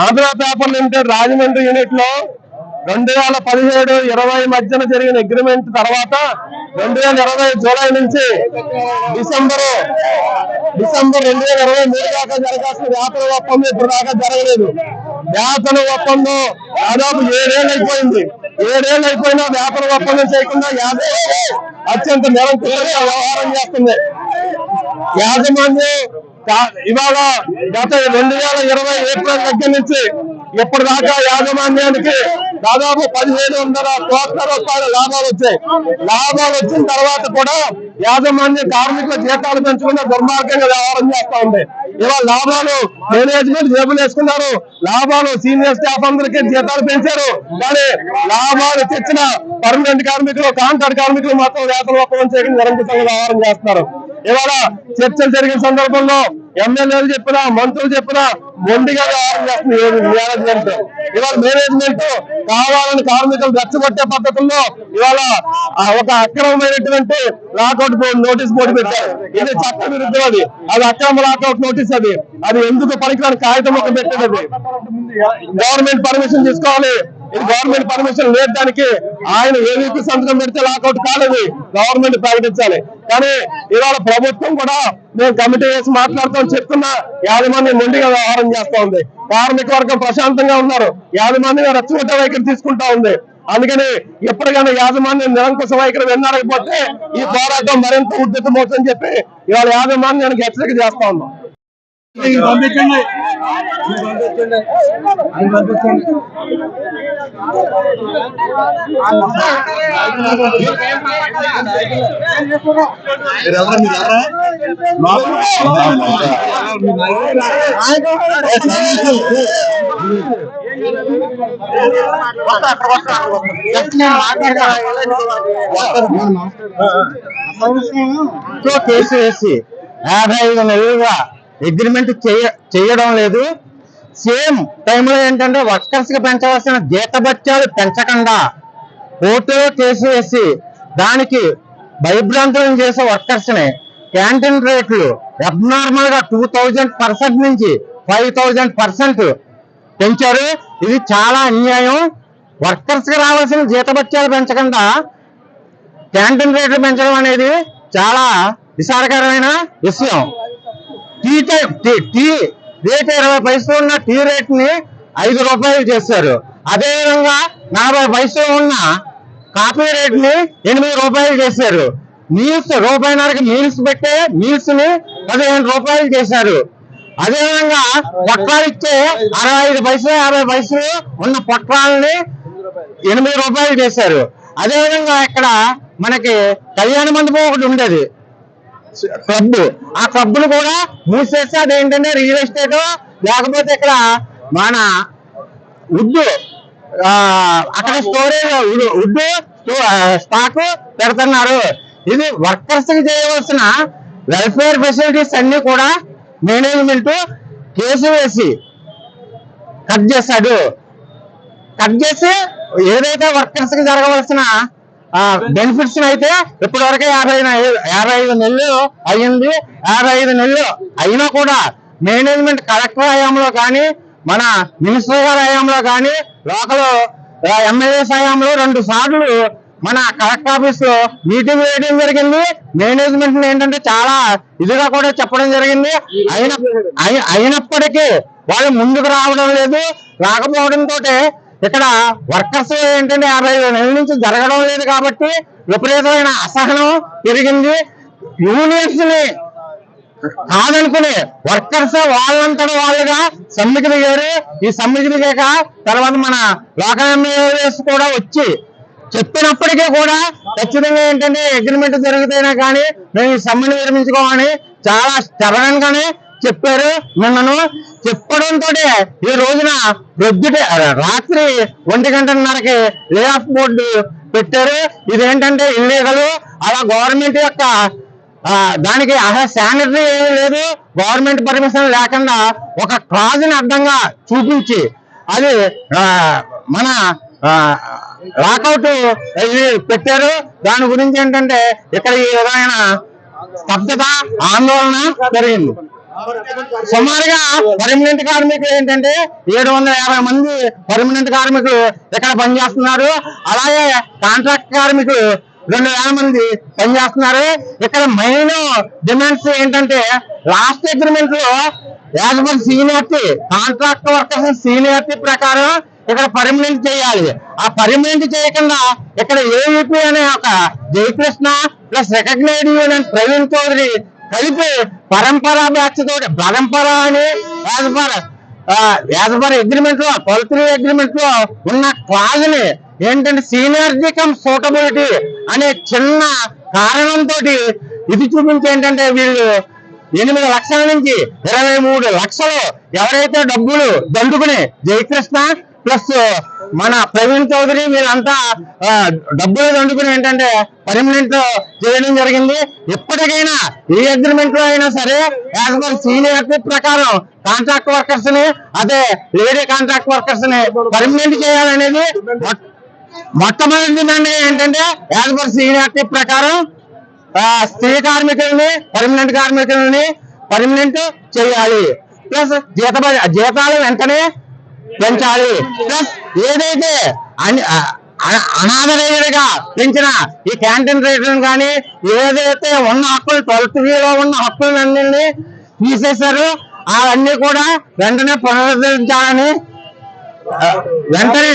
Andhra paper limited Rajahmundry యూనిట్లో రెండు వేల పదిహేడు ఇరవై మధ్యన జరిగిన అగ్రిమెంట్ తర్వాత రెండు వేల ఇరవై జూలై నుంచి డిసెంబర్ డిసెంబర్ రెండు వేల ఇరవై మూడు దాకా జరగాల్సిన వేతన ఒప్పందం ఇప్పుడు దాకా జరగలేదు. వేతన ఒప్పందం దాదాపు ఏడేళ్ళు అయిపోయింది. ఏడేళ్ళు అయిపోయినా వేతన ఒప్పందం చేయకుండా యాభై అత్యంత నిరంతరంగా వ్యవహారం చేస్తుంది. యాజమాన్యం ఇవాళ గత రెండు వేల ఇరవై ఏప్రిల్ దగ్గర నుంచి ఇప్పటిదాకా యాజమాన్యానికి దాదాపు పదిహేడు వందల కోట్ల రూపాయల లాభాలు వచ్చాయి. లాభాలు వచ్చిన తర్వాత కూడా యాజమాన్య కార్మికుల జీతాలు పెంచకుండా దుర్మార్గంగా వ్యవహారం చేస్తా ఉంది. ఇవాళ లాభాలు మేనేజ్మెంట్ జేబులు వేసుకున్నారు. లాభాలు సీనియర్ స్టాఫ్ అందరికీ జీతాలు పెంచారు. కానీ లాభాలు తెచ్చిన పర్మనెంట్ కార్మికులు కాంట్రాక్ట్ కార్మికులు మాత్రం వేతన ఒప్పందం చేయడం నిరంకుశంగా వ్యవహారం చేస్తున్నారు. ఇవాళ చర్చలు జరిగిన సందర్భంలో ఎమ్మెల్యేలు చెప్పినా మంత్రులు చెప్పినా మొండిగా మేనేజ్మెంట్. ఇవాళ మేనేజ్మెంట్ కావాలని కార్మికులు రెచ్చగొట్టే పద్ధతుల్లో ఇవాళ ఒక అక్రమమైనటువంటి లాకౌట్ నోటీస్ బోర్డు పెట్టారు. ఇది చట్ట విరుద్ధం అది. అది అక్రమ లాకౌట్ నోటీస్ అది. అది ఎందుకు పనికిరాని కాగితం ఒక పెట్టేది గవర్నమెంట్ పర్మిషన్ తీసుకోవాలి. ఇది గవర్నమెంట్ పర్మిషన్ లేదు దానికి ఆయన ఏవీపీ సంతకం పెడితే లాకౌట్ కాలేదు. గవర్నమెంట్ ప్రకటించాలి. కానీ ఇవాళ ప్రభుత్వం కూడా మేము కమిటీ వేసి మాట్లాడుతాం చెప్తున్నా. యాజమాన్యం ముందుగా వ్యవహారం చేస్తా ఉంది కార్మిక వర్గం ప్రశాంతంగా ఉన్నారు. యాజమాన్యం రచ్చగొట్ట వైఖరి తీసుకుంటా ఉంది. అందుకని ఎప్పటికైనా యాజమాన్యం నిరంకుశ వైఖరి విన్నారకపోతే ఈ పోరాటం మరింత ఉద్ధృతమవుతుందని చెప్పి ఇవాళ యాజమాన్యానికి హెచ్చరిక చేస్తా ఉన్నాం. పంపించండి పంపించండి కేసు వేసి యాభై ఐదు నెలలుగా అగ్రిమెంట్ చేయడం లేదు. సేమ్ టైంలో ఏంటంటే వర్కర్స్కి పెంచవలసిన జీతభత్యాలు పెంచకుండా కోర్టులో కేసు వేసి దానికి భయభ్రాంతులను చేసే వర్కర్స్ని క్యాంటీన్ రేట్లు అబ్నార్మల్గా టూ థౌజండ్ పర్సెంట్ నుంచి ఫైవ్ థౌజండ్ పర్సెంట్ పెంచారు. ఇది చాలా అన్యాయం. వర్కర్స్కి రావాల్సిన జీతభత్యాలు పెంచకుండా క్యాంటీన్ రేట్లు పెంచడం అనేది చాలా విచారకరమైన విషయం. Tea type tea tea rate ఇరవై పైసలు ఉన్న టీ రేట్ని ఐదు రూపాయలు చేశారు అదేవిధంగా నలభై పైసలు ఉన్న కాఫీ రేట్ని ఎనిమిది రూపాయలు చేశారు మీల్స్ రూపాయిన్నరకి మీల్స్ పెట్టే మీల్స్ని పదిహేను రూపాయలు చేశారు. అదేవిధంగా పొట్టాలు ఇచ్చే అరవై ఐదు పైసలు యాభై పైసలు ఉన్న పొట్టాలని ఎనిమిది రూపాయలు చేశారు. అదేవిధంగా ఇక్కడ మనకి కళ్యాణ మండపం ఒకటి ఉండేది. క్లబ్ ఆ క్లబ్లు కూడా మూసేస్తే ఏంటంటే రియల్ ఎస్టేట్ లేకపోతే ఇక్కడ మన వుడ్ అక్కడ స్టోరేజ్ ఉడ్డు స్టాక్ పెడుతున్నారు. ఇది వర్కర్స్కి చేయవలసిన వెల్ఫేర్ ఫెసిలిటీస్ అన్ని కూడా మేనేజ్మెంట్ కేసు వేసి కట్ చేశాడు. కట్ చేసి ఏదైతే వర్కర్స్కి జరగవలసిన బెనిఫిట్స్ అయితే ఇప్పటి వరకు యాభై ఐదు- యాభై ఐదు నెలలు అయ్యింది. యాభై ఐదు నెలలు అయినా కూడా మేనేజ్మెంట్ కలెక్టర్ హయాంలో కానీ మన మినిస్టర్ గారి హయాంలో కానీ లోకల్ ఎమ్మెల్యే హయాంలో రెండు సార్లు మన కలెక్టర్ ఆఫీస్లో మీటింగ్ వేయడం జరిగింది. మేనేజ్మెంట్ ఏంటంటే చాలా ఇదిగా కూడా చెప్పడం జరిగింది. అయిన అయినప్పటికీ వాళ్ళు ముందుకు రావడం లేదు. రాకపోవడం తోటే ఇక్కడ వర్కర్స్ ఏంటంటే యాభై నెలల నుంచి జరగడం లేదు కాబట్టి విపరీతమైన అసహనం పెరిగింది. యూనియన్స్ని కాదనుకుని వర్కర్స్ వాళ్ళంతట వాళ్ళుగా సమ్మెకి దిగారు ఈ సమ్మెకి దిగాక తర్వాత మన లోకల్ ఎమ్మెల్యేస్ కూడా వచ్చి చెప్పినప్పటికీ కూడా ఖచ్చితంగా ఏంటంటే అగ్రిమెంట్ జరిగితేనే కానీ మేము ఈ సమ్మెను విరమించుకోమని చాలా చరణంగానే చెప్పారు? నిన్నను చెప్పడంతో ఈ రోజున ప్రొద్దుట రాత్రి ఒంటి గంటన్నరకి లే ఆఫ్ బోర్డు పెట్టారు. ఇదేంటంటే ఇల్లీగల్ అలా గవర్నమెంట్ యొక్క దానికి అసలు శానిటరీ ఏమీ లేదు. గవర్నమెంట్ పర్మిషన్ లేకుండా ఒక క్లాజ్ని అడ్డంగా చూపించి అది మన లాకౌట్ పెట్టారు. దాని గురించి ఏంటంటే ఇక్కడ ఈ విధమైన స్తబ్దత ఆందోళన జరిగింది. సుమారుగా పర్మనెంట్ కార్మికులు ఏంటంటే ఏడు వందల యాభై మంది పర్మనెంట్ కార్మికులు ఇక్కడ పనిచేస్తున్నారు. అలాగే కాంట్రాక్ట్ కార్మికులు రెండు వేల మంది పనిచేస్తున్నారు. ఇక్కడ మెయిన్ డిమాండ్స్ ఏంటంటే last అగ్రిమెంట్లో as per seniority contract workers seniority ప్రకారం ఇక్కడ పర్మనెంట్ చేయాలి. ఆ పర్మనెంట్ చేయకుండా ఇక్కడ ఏవిపి అనే ఒక Jayakrishna plus recognised union Praveen Chowdary కలిపి పరంపర బ్యాచ్ తోటి పరంపర అని యాజ్ పర్ అగ్రిమెంట్లో ట్వెల్త్ అగ్రిమెంట్లో ఉన్న క్లాజ్ని ఏంటంటే సీనియారిటీ కమ్ సూటబిలిటీ అనే చిన్న కారణంతో ఇది చూపించి ఏంటంటే వీళ్ళు ఎనిమిది లక్షల నుంచి ఇరవై మూడు లక్షలు ఎవరైతే డబ్బులు దండుకుని జయకృష్ణ ప్లస్ మన ప్రవీణ్ చౌదరి వీళ్ళంతా డబ్బులు దండుకుని ఏంటంటే పర్మనెంట్ చేయడం జరిగింది. ఎప్పటికైనా ఏ అగ్రిమెంట్లో అయినా సరే యాజ్ పర్ ప్రకారం కాంట్రాక్ట్ వర్కర్స్ని అదే లేడీ కాంట్రాక్ట్ వర్కర్స్ని పర్మనెంట్ చేయాలనేది మొట్టమొదటి డిమాండ్ ఏంటంటే యాజ్ పర్ సీనియారిటీ ప్రకారం స్త్రీ కార్మికుల్ని పర్మనెంట్ కార్మికుల్ని పర్మనెంట్ చేయాలి. ప్లస్ జీత జీతాలు వెంటనే పెంచాలి. ప్లస్ ఏదైతే అనాథరైనగా పెంచిన ఈ క్యాంటీన్ రేట్లను కానీ ఏదైతే ఉన్న హక్కులు ట్వెల్త్లో ఉన్న హక్కులన్నింటినీ తీసేశారు అవన్నీ కూడా వెంటనే పునరుద్ధరించాలని వెంటనే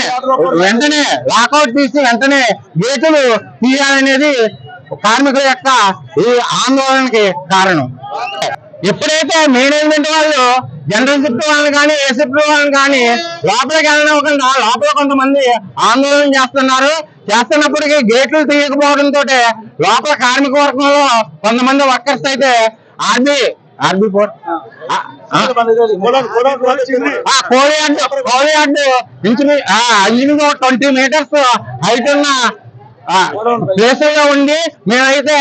వెంటనే లాకౌట్ తీసి వెంటనే గేటులు తీయాలనేది కార్మికుల యొక్క ఈ ఆందోళనకి కారణం. ఎప్పుడైతే మేనేజ్మెంట్ వాళ్ళు జనరల్ షిఫ్ట్ వాళ్ళని కానీ ఏ షిఫ్ట్ వాళ్ళని కానీ లోపలికి వెళ్ళనివ్వకుండా లోపల కొంతమంది ఆందోళన చేస్తున్నారు. చేస్తున్నప్పటికీ గేట్లు తీయకపోవడంతో లోపల కార్మిక వర్గంలో కొంతమంది వర్కర్స్ అయితే ఆర్బీ ఆర్బీ ఆ కోడి అడ్డు ఇంచుమించు ట్వంటీ మీటర్స్ హైట్ ఉన్న ప్లేస్లో ఉండి మేమైతే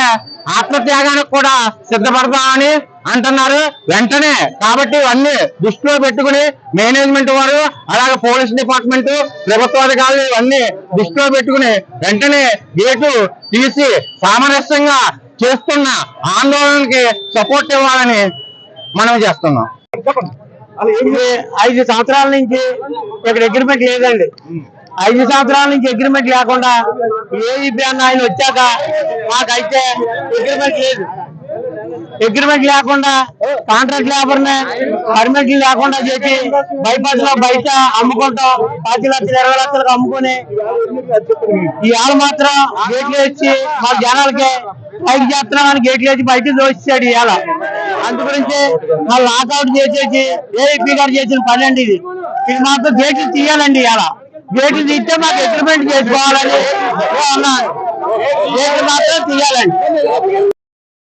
ఆత్మత్యాగానికి కూడా సిద్ధపడతామని అంటున్నారు. వెంటనే కాబట్టి ఇవన్నీ దృష్టిలో పెట్టుకుని మేనేజ్మెంట్ వారు అలాగే పోలీస్ డిపార్ట్మెంట్ ప్రభుత్వ అధికారులు ఇవన్నీ దృష్టిలో పెట్టుకుని వెంటనే గేటు తీసి సామరస్యంగా చేస్తున్న ఆందోళనకి సపోర్ట్ ఇవ్వాలని మనం చేస్తున్నాం. ఐదు సంవత్సరాల నుంచి ఇక్కడ అగ్రిమెంట్ లేదండి. ఐదు సంవత్సరాల నుంచి అగ్రిమెంట్ లేకుండా ఏఈపీ అన్న ఆయన వచ్చాక మాకైతే అగ్రిమెంట్ లేదు. అగ్రిమెంట్ లేకుండా కాంట్రాక్ట్ లేబర్ పర్మిట్ లేకుండా చేసి బైపాస్లో బయట అమ్ముకుంటాం. పది లక్షలు ఇరవై లక్షలకు అమ్ముకుని ఇవాళ మాత్రం గేట్లు వచ్చి మా జనాలకి పైకి చేస్తున్నామని గేట్లు వేసి బయట దోషిస్తాడు ఇవాళ. అందు గురించి మా లాకౌట్ చేసేసి ఏపీ గారు చేసిన పని అండి ఇది. ఇది మాత్రం గేట్లు తీయాలండి ఇవాళ. గేట్లు తీస్తే మాకు అగ్రిమెంట్ చేసుకోవాలని అన్నారు. గేట్లు మాత్రం తీయాలండి.